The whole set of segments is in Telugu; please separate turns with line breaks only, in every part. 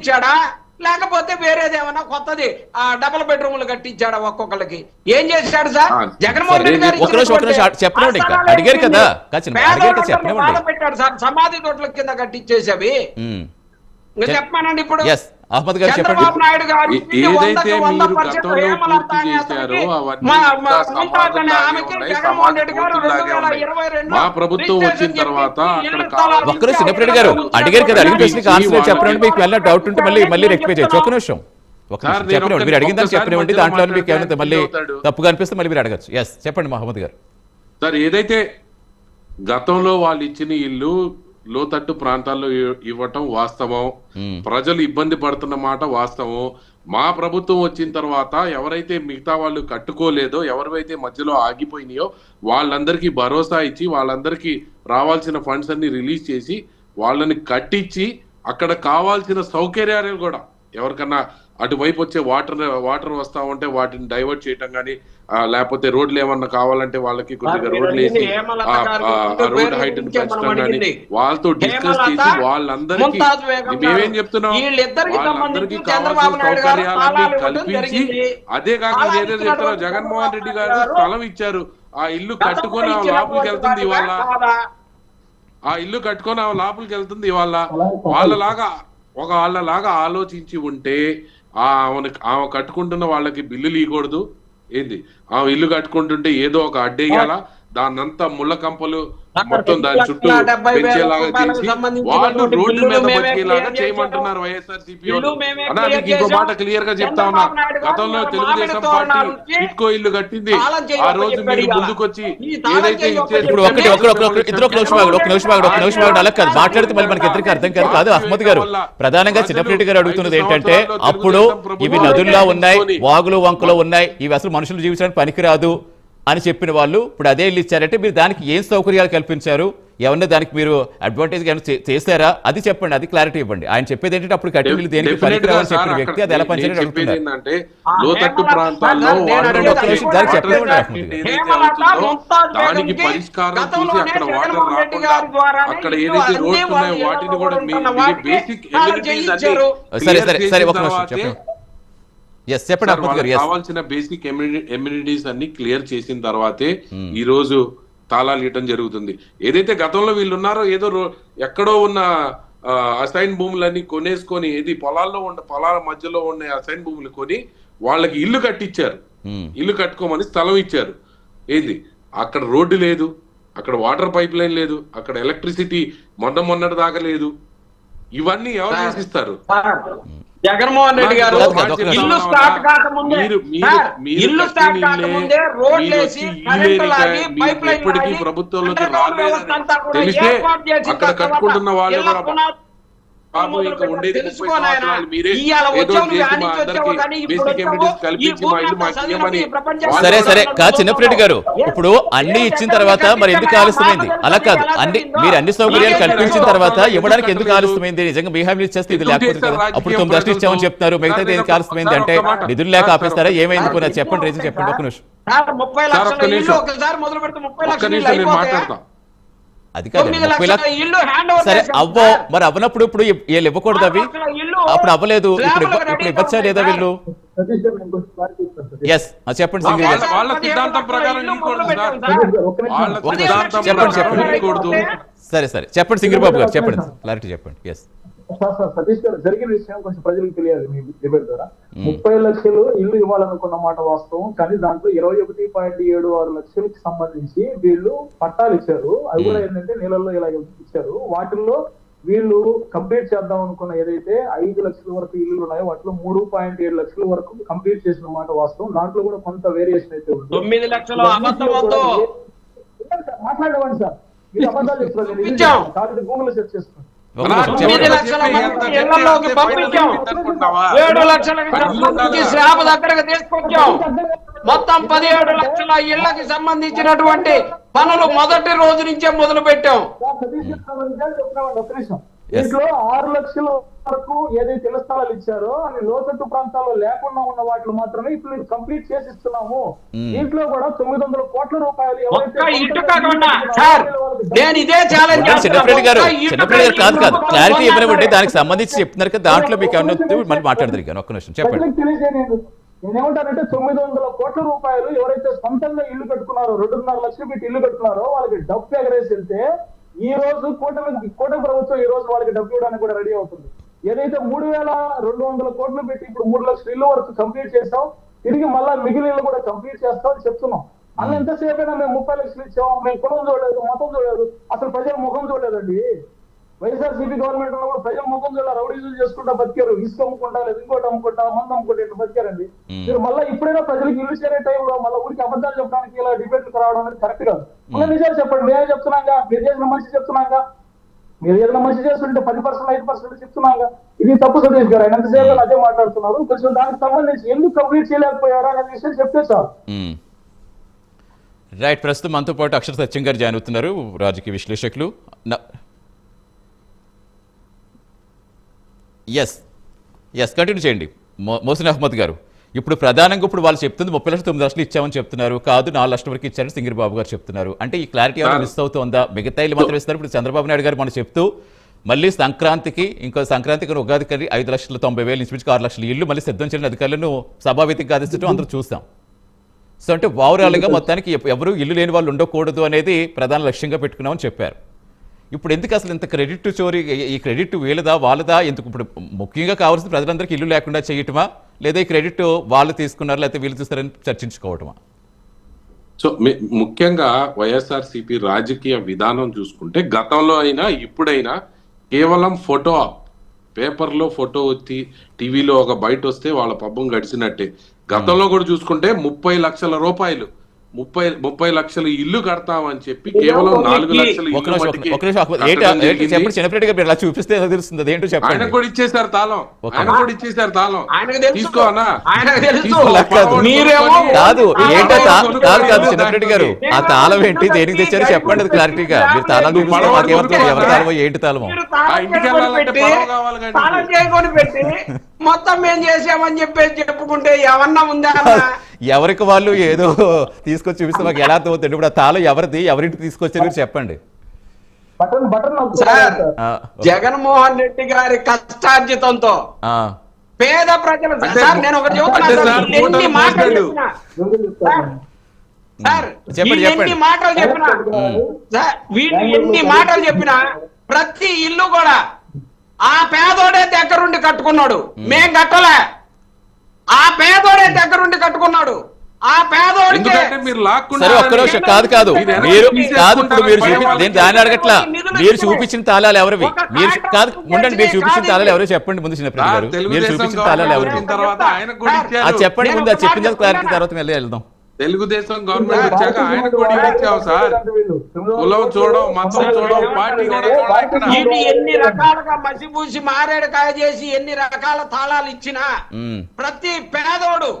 కట్టించాడా? లేకపోతే వేరేది ఏమైనా కొత్తది? ఆ డబుల్ బెడ్రూమ్లు కట్టించాడా ఒక్కొక్కరికి ఏం చేశాడు సార్? జగన్మోహన్ రెడ్డి గారు పెట్టాడు సార్. సమాధి తోటల కింద కట్టించేసేవి.
ఉమ్.
ఇంకా
చెప్-
చెప్పమానండి ఇప్పుడు.
అహ్మద్ గారు చెప్పండి.
ఏదైతే మీరు గతంలో పూర్తి చేశారో అవన్నీ
మా-
ప్రభుత్వం వచ్చిన తర్వాత.
ఒక్కరు చిన్నప్పటి గారు అడిగారు కదా అడిగిన ప్రశ్నకి ఆన్సర్ చెప్పండి మీకు వెళ్ళిన డౌట్ ఉంటే మళ్ళీ మళ్ళీ రెక్టిఫై చేయొచ్చు ఒక్క నిమిషం. చెప్పండి మీరు అడిగిందని
ఒక్కసారి
చెప్పనివ్వండి దాంట్లో మీకు ఏమైనా మళ్ళీ. తప్పుగా అనిపిస్తే మళ్ళీ మీరు అడగచ్చు. ఎస్ చెప్పండి మహమ్మద్ గారు.
సార్ ఏదైతే గతంలో వాళ్ళు ఇచ్చిన ఇల్లు లోతట్టు ప్రాంతాల్లో ఇవ్వటం వాస్తవం. ప్రజలు ఇబ్బంది పడుతున్న మాట వాస్తవం మా ప్రభుత్వం వచ్చిన తర్వాత ఎవరైతే మిగతా వాళ్ళు కట్టుకోలేదో ఎవరైతే మధ్యలో ఆగిపోయినాయో వాళ్ళందరికీ భరోసా ఇచ్చి వాళ్ళందరికీ రావాల్సిన ఫండ్స్ అన్ని రిలీజ్ చేసి వాళ్ళని కట్టించి అక్కడ కావాల్సిన సౌకర్యాలు కూడా ఎవరికన్నా అటువైపు వచ్చే వాటర్ వాటర్ వస్తా ఉంటే వాటిని డైవర్ట్ చేయటం కానీ లేకపోతే రోడ్లు ఏమన్నా కావాలంటే వాళ్ళకి కొద్దిగా రోడ్లు వేసి రోడ్ హైట్ పెంచడం కానీ. వాళ్ళతో డిస్కస్ చేసి వాళ్ళందరికీ మేమేం. చెప్తున్నాం
వీళ్ళిద్దరికి
వాళ్ళందరికీ కావాల్సిన సౌకర్యాలన్నీ కల్పించి. అదే కాక ఏదైతే చెప్తారో జగన్మోహన్ రెడ్డి గారు స్థలం ఇచ్చారు ఆ ఇల్లు కట్టుకొని ఆ లోపలికి వెళ్తుంది ఇవాళ ఆ ఇల్లు కట్టుకొని ఆమె లోపలికి వెళ్తుంది ఇవాళ వాళ్ళలాగా ఒక వాళ్ళలాగా ఆలోచించి ఉంటే ఆ ఆమె కట్టుకుంటున్న వాళ్ళకి బిల్లులు ఇవ్వకూడదు. ఏంది? ఆమె ఇల్లు కట్టుకుంటుంటే ఏదో ఒక అడ్డేయాలా? దాన్నంతా ముళ్ళ కంపలు మొత్తం దాని చుట్టూ పెంచేలాగా చేసి వాళ్ళు రోడ్డు మీద బతికేలాగా చేయమంటున్నారు. వైఎస్ఆర్ సిపి అన్నా ఇంకో. మాట క్లియర్గా చెప్తా ఉన్నా. గతంలో తెలుగుదేశం పార్టీ ఇట్కో ఇల్లు కట్టింది. ఆ రోజు మీరు. ముందుకొచ్చి ఏదైతే
ఇప్పుడు ఒకటి ఒక ఒక ఒక- ఇద్దరు ఒక నిమిషం ఆగండి, ఒక నిమిషం ఆగండి, ఒక నిమిషం ఆగండి అలా కాదు మాట్లాడితే మళ్ళీ మనకి ఇద్దరికి అర్థం కాదు కాదు అహ్మద్ గారు. ప్రధానంగా చిన్నప్పటి గారు అడుగుతున్నది ఏంటంటే అప్పుడు ఇవి నదుల్లో ఉన్నాయి వాగులు వంకలో ఉన్నాయి ఇవి అసలు మనుషులు జీవించడానికి పనికిరాదు. అని చెప్పిన వాళ్ళు ఇప్పుడు అదే ఇల్లు ఇచ్చారంటే మీరు దానికి ఏం సౌకర్యాలు కల్పించారు? ఏమన్నా దానికి మీరు అడ్వాంటేజ్ చేశారా? అది చెప్పండి అది క్లారిటీ ఇవ్వండి. ఆయన చెప్పేది ఏంటంటే అప్పుడు కట్టిన ఇల్లు దేనికి చెప్పిన వ్యక్తి అది ఎలా అడుగుతున్నారు.
లోతట్టు
హేమలత
ప్రాంతాల్లో వాటర్
దానికి
పరిష్కారం చూసి అక్కడ రాకుండా అక్కడ ఏదైతే ఉన్నాయో వాటిని కూడా బేసిక్.
సరే సరే సరే ఒక నిమిషం చెప్పండి. ఎస్ చెప్పండి
కావాల్సిన బేసిక్ ఎమ్యూనిటీస్ అన్ని క్లియర్ చేసిన తర్వాతే ఈ రోజు తాళాలు ఇవ్వటం జరుగుతుంది. ఏదైతే గతంలో వీళ్ళు ఉన్నారో ఏదో ఎక్కడో ఉన్న అసైన్ భూములన్నీ కొనేసుకొని ఏది పొలాల్లో ఉన్న పొలాల మధ్యలో ఉన్న అసైన్ భూములు కొని వాళ్ళకి ఇల్లు కట్టించారు
మ్మ్.
ఇల్లు కట్టుకోమని స్థలం ఇచ్చారు. ఏంది? అక్కడ రోడ్డు లేదు అక్కడ వాటర్ పైప్ లైన్ లేదు అక్కడ ఎలక్ట్రిసిటీ మొన్న మొన్నటి దాకా లేదు. ఇవన్నీ ఎవరు
సార్. జగన్మోహన్ రెడ్డి గారు. ఇల్లు స్టార్ట్ కాకముందే ఇల్లు స్టార్ట్ కాకముందే రోడ్లు వేసి లాగి
ప్రభుత్వంలోకి
కూడా
తెలిస్తే అక్కడ కట్టుకుంటున్న వాళ్ళు కూడా బాబు ఇంకా ఉండేది మీరే
సరే సరే. కా చిన్నప్పటి గారు ఇప్పుడు అన్ని ఇచ్చిన తర్వాత మరి ఎందుకు ఆలస్యమైంది? అలా కాదు. అన్ని మీరు అన్ని సౌకర్యాలు కల్పించిన తర్వాత ఇవ్వడానికి ఎందుకు ఆలస్యమైంది? నిజంగా హామీలు ఇచ్చేస్తే ఇది లేకపోతే కదా? అప్పుడు తొమ్మిది లక్షలు ఇచ్చామని చెప్తున్నారు. మిగతా దేనికి ఆలస్యమైంది అంటే నిధులు లేక ఆపేస్తారా? ఏమైంది చెప్పండి రీజన్ చెప్పండి ఒక నిమిషం.
సార్ ముప్పై లక్షల. ఒకసారి మొదలు పెడితే ముప్పై లక్షల?
మాట్లాడతా.
అది కాదు సరే అవ్వో. మరి అవ్వనప్పుడు ఇప్పుడు వీళ్ళు ఇవ్వకూడదు అవి? అప్పుడు అవ్వలేదు. ఇప్పుడు ఇప్పుడు ఇవ్వచ్చా లేదా వీళ్ళు. ఎస్ చెప్పండి
సిద్ధాంతం
చెప్పండి, చెప్పండి. సరే సరే. చెప్పండి సింగిల్ బాబు గారు చెప్పండి. క్లారిటీ చెప్పండి. ఎస్
సతీష్ గారు జరిగిన విషయం కొంచెం ప్రజలకు తెలియాలి మీ డిబేట్ ద్వారా. ముప్పై లక్షలు ఇల్లు ఇవ్వాలనుకున్న మాట వాస్తవం కానీ దాంట్లో ఇరవై ఒకటి పాయింట్ ఏడు ఆరు లక్షలకి సంబంధించి వీళ్ళు పట్టాలు ఇచ్చారు. అవి కూడా ఏంటంటే నీళ్ళల్లో ఇలా ఇచ్చారు. వాటిల్లో వీళ్ళు కంప్లీట్ చేద్దాం అనుకున్న ఏదైతే ఐదు లక్షల వరకు ఇల్లు ఉన్నాయో వాటిలో మూడు పాయింట్ ఏడు లక్షల వరకు కంప్లీట్ చేసిన మాట వాస్తవం. దాంట్లో కూడా కొంత వేరియేషన్ అయితే ఉంది.
తొమ్మిది లక్షలు
వినండి సార్, మీరు అబద్ధాలు. కాదు గూగుల్ సెర్చ్ చేసుకున్నాను
ఏడు లక్షలకు సంబంధించి దగ్గరకు తీసుకొచ్చాం. మొత్తం పదిహేడు లక్షల ఇళ్ళకి సంబంధించినటువంటి పనులు మొదటి రోజు నుంచే మొదలు పెట్టాం
దీంట్లో ఆరు లక్షల వరకు ఏదైతే ఇళ్ళ స్థలాలు ఇచ్చారో అవి లోతట్టు ప్రాంతాల్లో లేకుండా ఉన్న వాటిని మాత్రమే ఇప్పుడు మీరు కంప్లీట్ చేసి ఇస్తున్నాము
Hmm.
దీంట్లో కూడా తొమ్మిది వందల కోట్ల రూపాయలు ఎవరైతే
కాదు కాదు. క్లారిటీ ఇవ్వనివ్వండి దానికి సంబంధించి చెప్తున్నారు కదా దాంట్లో మీకు ఏమన్నా మళ్ళీ మాట్లాడదారు కానీ ఒక్క నిమిషం చెప్పండి.
నేనేమంటానంటే తొమ్మిది వందల కోట్ల రూపాయలు ఎవరైతే సొంతంగా ఇల్లు కట్టుకున్నారో రెండున్నర లక్షలు పెట్టి ఇల్లు కట్టుకున్నారో వాళ్ళకి డబ్బు ఎగరేసి వెళ్తే ఈ రోజు కూటమి కూటమి ప్రభుత్వం ఈ రోజు వాళ్ళకి డబ్బు ఇవ్వడానికి కూడా రెడీ అవుతుంది. ఏదైతే మూడు వేల రెండు వందల కోట్లు పెట్టి ఇప్పుడు మూడు లక్షల ఇల్లు వరకు కంప్లీట్ చేస్తాం తిరిగి మళ్ళా మిగిలిన కూడా కంప్లీట్ చేస్తాం అని చెప్తున్నాం. అన్న ఎంతసేపైనా మేము ముప్పై లక్షలు ఇచ్చాం మేము కులం చూడలేదు మతం చూడలేదు అసలు ప్రజల ముఖం చూడలేదండి. వైఎస్ఆర్సీపీ గవర్నమెంట్ ఉన్నప్పుడు ప్రజల ముఖం చూడాలి రౌడీజులు చేసుకుంటా బతికారు. ఇసుక అమ్ముకుంటా లేదు ఇంకోటి అమ్ముకుంటా మందు అమ్ముకుంటా ఇట్లా బతికారండి. మీరు మళ్ళీ ఇప్పుడైనా ప్రజలకు ఇల్లు చేరే టైంలో మళ్ళీ ఊరికి అబద్ధాలు చెప్పడానికి ఇలా డిబేట్లు రావడం అనేది కరెక్ట్ కాదు. మళ్ళీ నిజాలు చెప్పండి. మేమే చెప్తున్నాగా? మీరు చేసిన మంచి చెప్తున్నాగా? మీరు ఏదైనా మంచి చేస్తుంటే పది పర్సెంట్ ఐదు పర్సెంట్ చెప్తున్నాగా? ఇది తప్పు సతీష్ గారు. ఆయన ఎంతసేపు అదే మాట్లాడుతున్నారు. కొంచెం దానికి సంబంధించి ఎందుకు కంప్లీట్ చేయలేకపోయారా అనే విషయం చెప్తే సార్.
రైట్ ప్రస్తుతం మనతో పాటు అక్షర సత్యం గారు జాయిన్ అవుతున్నారు. రాజకీయ విశ్లేషకులు. ఎస్ ఎస్ కంటిన్యూ చేయండి. మోసిన్ అహ్మద్ గారు. ఇప్పుడు ప్రధానంగా ఇప్పుడు వాళ్ళు చెప్తుంది ముప్పై లక్షలు తొమ్మిది లక్షలు ఇచ్చామని చెప్తున్నారు. కాదు నాలుగు లక్షల వరకు ఇచ్చారని సింగిరి బాబు గారు చెప్తున్నారు. అంటే ఈ క్లారిటీ ఏమైనా మిస్ అవుతుందా మిగతా ఇల్లు మాత్రం ఇస్తారు. ఇప్పుడు చంద్రబాబు నాయుడు గారు మనం చెప్తూ మళ్ళీ సంక్రాంతికి ఇంకో సంక్రాంతికి ఉగాదికి ఐదు లక్షల తొంభై వేలు ఇంచుమించుకు ఆరు లక్షల ఇల్లు మళ్ళీ సిద్ధం చేయని అధికారులను సభావేదికగా ఆదేశించడం అందరూ చూస్తాం సో అంటే ఓవరాల్గా మొత్తానికి ఎప్- ఎవరు ఇల్లు లేని వాళ్ళు ఉండకూడదు అనేది ప్రధాన లక్ష్యంగా పెట్టుకున్నామని చెప్పారు. ఇప్పుడు ఎందుకు అసలు ఇంత క్రెడిట్ చోరీ? ఈ- క్రెడిట్ వీళ్ళదా వాళ్ళదా? ఎందుకు ఇప్పుడు ముఖ్యంగా కావాల్సింది ప్రజలందరికీ ఇల్లు లేకుండా చేయటమా? లేదా ఈ క్రెడిట్ వాళ్ళు తీసుకున్నారు లేకపోతే వీళ్ళు చూస్తారని చర్చించుకోవటమా?
సో ముఖ్యంగా ముఖ్యంగా వైఎస్ఆర్సిపి రాజకీయ విధానం చూసుకుంటే గతంలో అయినా ఇప్పుడైనా కేవలం ఫోటో పేపర్లో ఫోటో వచ్చి టీవీలో ఒక బయట వస్తే వాళ్ళ పబ్బం గడిచినట్టే. గతంలో కూడా చూసుకుంటే ముప్పై లక్షల రూపాయలు. ముప్పై ముప్పై లక్షల ఇల్లు కడతామని చెప్పి కేవలం నాలుగు లక్షల
ఒక
ఇల్లు మట్టుకే
ఒక నిమిషం ఒక- ఏంటి. చెప్పండి ఇలా చూపిస్తే తెలుస్తుంది. అదేంటో
ఆయన
చెప్పండి
కూడా ఇచ్చేసారు తాళం. ఆయన కూడా ఇచ్చేసారు తాళం.
ఆయనకు తెలుసు.
తీసుకో అన్నా.
ఆయనకు తెలుసు.
తీసుకో,
అలా కాదు.
పడవలు
మీరేమో
కాదు
తాళం
ఏంటో తా-
కొనుక్కొని
కాదు చిన్నప్పటి గారు. ఆ తాళం ఏంటి? దేనికి తెచ్చారో? చెప్పండి అది క్లారిటీగా మీరు తాళం చూపిస్తే మాకేమవుతుంది? ఎవరి? తాళమో ఏంటి తాళమో?
తాళం
ఇంటికి వెళ్ళాలంటే
పెట్టి, మొత్తం మేము చేసామని చెప్పేసి చెప్పుకుంటే ఏమన్నా ఉందా?
ఎవరికి వాళ్ళు ఏదో తీసుకొచ్చి చూపిస్తే మాకు ఎలా అర్థమవుతుంది? ఇప్పుడు ఆ తాళం ఎవరిది? ఎవరింటికి తీసుకొచ్చారు? మీరు చెప్పండి.
Button button
sir Jaganmohan Reddy గారి కష్టార్జితంతో
ఆ,
పేద ప్రజలు సార్ నేను ఒకటి చెబుతున్నా
అంటే
సార్, వీళ్ళు ఎన్ని. మాటలు చెప్పినా సార్ వీళ్ళు ఎన్ని మాటలు చెప్పినా ప్రతి ఇల్లు కూడా ఆ పేదోడే దగ్గరుండి కట్టుకున్నాడు. మేం కట్టలే. ఆ పేదోడే దగ్గరుండి కట్టుకున్నాడు. ఆ పేదోడికి
ఎందుకంటే మీరు లాక్కున్నారు
సరే ఒక్క నిమిషం. కాదు కాదు.
మీరు
కాదు ఇప్పుడు మీరు చూపి నేను దాన్ని అడగట్లా. మీరు చూపించిన తాళాలు ఎవరివి? మీరు కాదు ఉండండి మీరు చూపించిన తాళాలు. ఎవరో చెప్పండి ముందు చిన్నప్పుడు
సార్,
గారు మీరు చూపించిన తాళాలు ఎవరివి. అది చెప్పండి ముందు అది చెప్పిన క్లారిటీ. తర్వాత మళ్ళీ వెళ్దాం.
తెలుగుదేశం గవర్నమెంట్ వచ్చాక ఆయన కూడా ఇచ్చావు సార్. కులం చూడడం మతం చూడడం పార్టీ కూడా
ఎన్ని రకాలుగా మసిపూసి మారేడుకాయ చేసి ఎన్ని రకాల తాళాలు ఇచ్చినా ప్రతి పేదోడు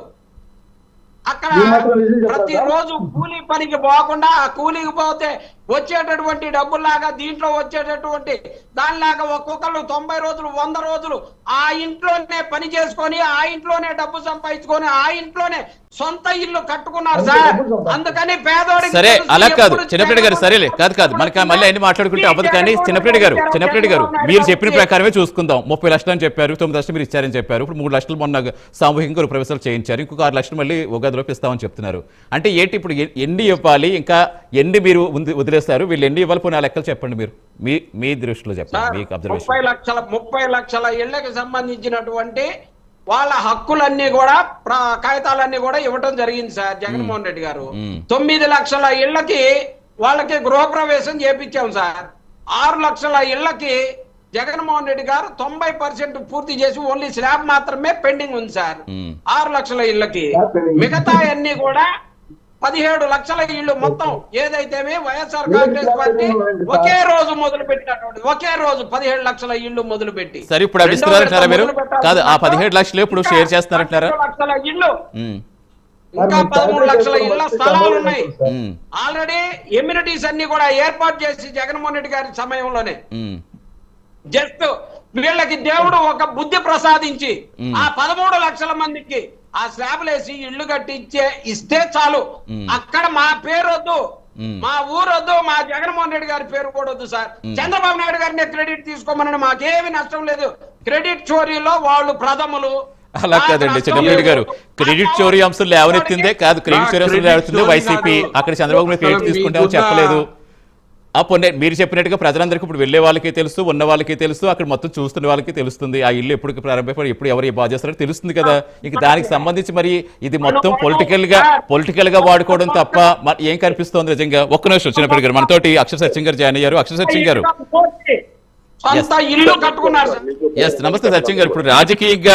అక్కడ
ఈ మాత్రం నిజం చెప్పాలా?
ప్రతి రోజు కూలీ పనికి పోకుండా ఆ కూలీకి పోతే వచ్చేటటువంటి డబ్బుల్లాగా దీంట్లో వచ్చేటటువంటి దానిలాగా ఒక్కొక్కరు తొంభై రోజులు వంద రోజులు ఆ ఇంట్లోనే పని చేసుకొని ఆ ఇంట్లోనే డబ్బు సంపాదించుకొని ఆ ఇంట్లోనే సొంత ఇల్లు కట్టుకున్నారు సార్. అందుకని పేదోడికి
సరే అలా కాదు. చిన్నప్పటి గారు సరేలే కాదు కాదు. మనకి మళ్ళీ అన్ని మాట్లాడుకుంటే అవ్వదు కానీ చిన్నప్పటి గారు చిన్నప్పటి గారు మీరు చెప్పిన ప్రకారమే చూసుకుందాం. ముప్పై లక్షలు అని చెప్పారు తొమ్మిది లక్షలు మీరు ఇచ్చారని చెప్పారు. ఇప్పుడు మూడు లక్షలు మొన్న సామూహికంగా ప్రవేశాలు చేయించారు. ఇంకొక ఆరు లక్షలు మళ్ళీ ఉగాదిలోకి ఇస్తామని చెప్తున్నారు. అంటే ఏంటి ఇప్పుడు ఎన్ని ఇవ్వాలి? ఇంకా ఎన్ని మీరు ఉంది- వదిలేస్తారు వీళ్ళు ఎన్ని ఇవ్వాలి? పోనీ ఆ లెక్కలు చెప్పండి మీరు. మీ మీ దృష్టిలో చెప్పండి. మీకు
ముప్పై లక్షల ముప్పై లక్షల ఇళ్ళకు సంబంధించినటువంటి వాళ్ళ హక్కులన్నీ కూడా కాగితాలన్నీ కూడా ఇవ్వటం జరిగింది సార్ జగన్మోహన్ రెడ్డి గారు.
మ్మ్.
తొమ్మిది లక్షల ఇళ్ళకి వాళ్ళకి గృహప్రవేశం చేపించాం సార్. ఆరు లక్షల ఇళ్ళకి జగన్మోహన్ రెడ్డి గారు తొంభై పర్సెంట్ పూర్తి చేసి ఓన్లీ స్లాబ్ మాత్రమే పెండింగ్ ఉంది సార్. ఆరు లక్షల
ఇళ్ళకి.
మిగతా అన్ని కూడా పదిహేడు లక్షల ఇళ్ళు మొత్తం ఏదైతే వైఎస్ఆర్ కాంగ్రెస్ పార్టీ ఒకే రోజు మొదలు పెట్టినటువంటి ఒకే రోజు పదిహేడు లక్షల ఇళ్ళు మొదలు పెట్టి
సరే ఇప్పుడు మీరు? కాదు ఆ పదిహేడు లక్షలు ఇప్పుడు షేర్ చేస్తున్నారంటారా
లక్షల ఇళ్ళు. ఇంకా పదమూడు లక్షల ఇళ్ళ స్థలాలు ఉన్నాయి. ఆల్రెడీ ఎమ్యూనిటీస్ అన్ని కూడా ఏర్పాటు చేసి జగన్మోహన్ రెడ్డి గారి సమయంలోనే. జస్ట్ వీళ్ళకి దేవుడు ఒక బుద్ధి ప్రసాదించి. ఆ పదమూడు లక్షల మందికి ఆ స్లాబ్లు వేసి ఇల్లు కట్టించే ఇస్తే చాలు. అక్కడ మా పేరు వద్దు. మా ఊరు వద్దు మా జగన్మోహన్ రెడ్డి గారి పేరు కూడా వద్దు సార్. చంద్రబాబు నాయుడు గారిని క్రెడిట్ తీసుకోమని మాకేమి నష్టం లేదు. క్రెడిట్ చోరీలో వాళ్ళు ప్రథములు.
అలా కాదండి చిన్నప్పటి గారు. క్రెడిట్ చోరీ అంశం లేవనెత్తిందే కాదు క్రెడిట్ చోరీ అంశం లేవనెత్తిందే వైసీపీ. అక్కడ చంద్రబాబు క్రెడిట్ తీసుకుంటామని చెప్పలేదు. ఆ పొన్నే మీరు చెప్పినట్టుగా ప్రజలందరికీ ఇప్పుడు వెళ్ళే వాళ్ళకి తెలుసు ఉన్న వాళ్ళకి తెలుసు అక్కడ మొత్తం చూస్తున్న వాళ్ళకి తెలుస్తుంది. ఆ ఇల్లు ఎప్పుడు ప్రారంభపడి ఎప్పుడు ఎవరు బాధ చేస్తారో తెలుస్తుంది కదా. ఇక దానికి సంబంధించి మరి ఇది మొత్తం పొలిటికల్గా పొలిటికల్గా వాడుకోవడం తప్ప ఏం కనిపిస్తోంది నిజంగా? ఒక్క నిమిషం చిన్నప్పటి గారు మనతోటి అక్షర సత్యం గారు జాయిన్ అయ్యారు. అక్షర సత్యం గారు. ఎస్ నమస్తే సత్యం గారు. ఇప్పుడు రాజకీయంగా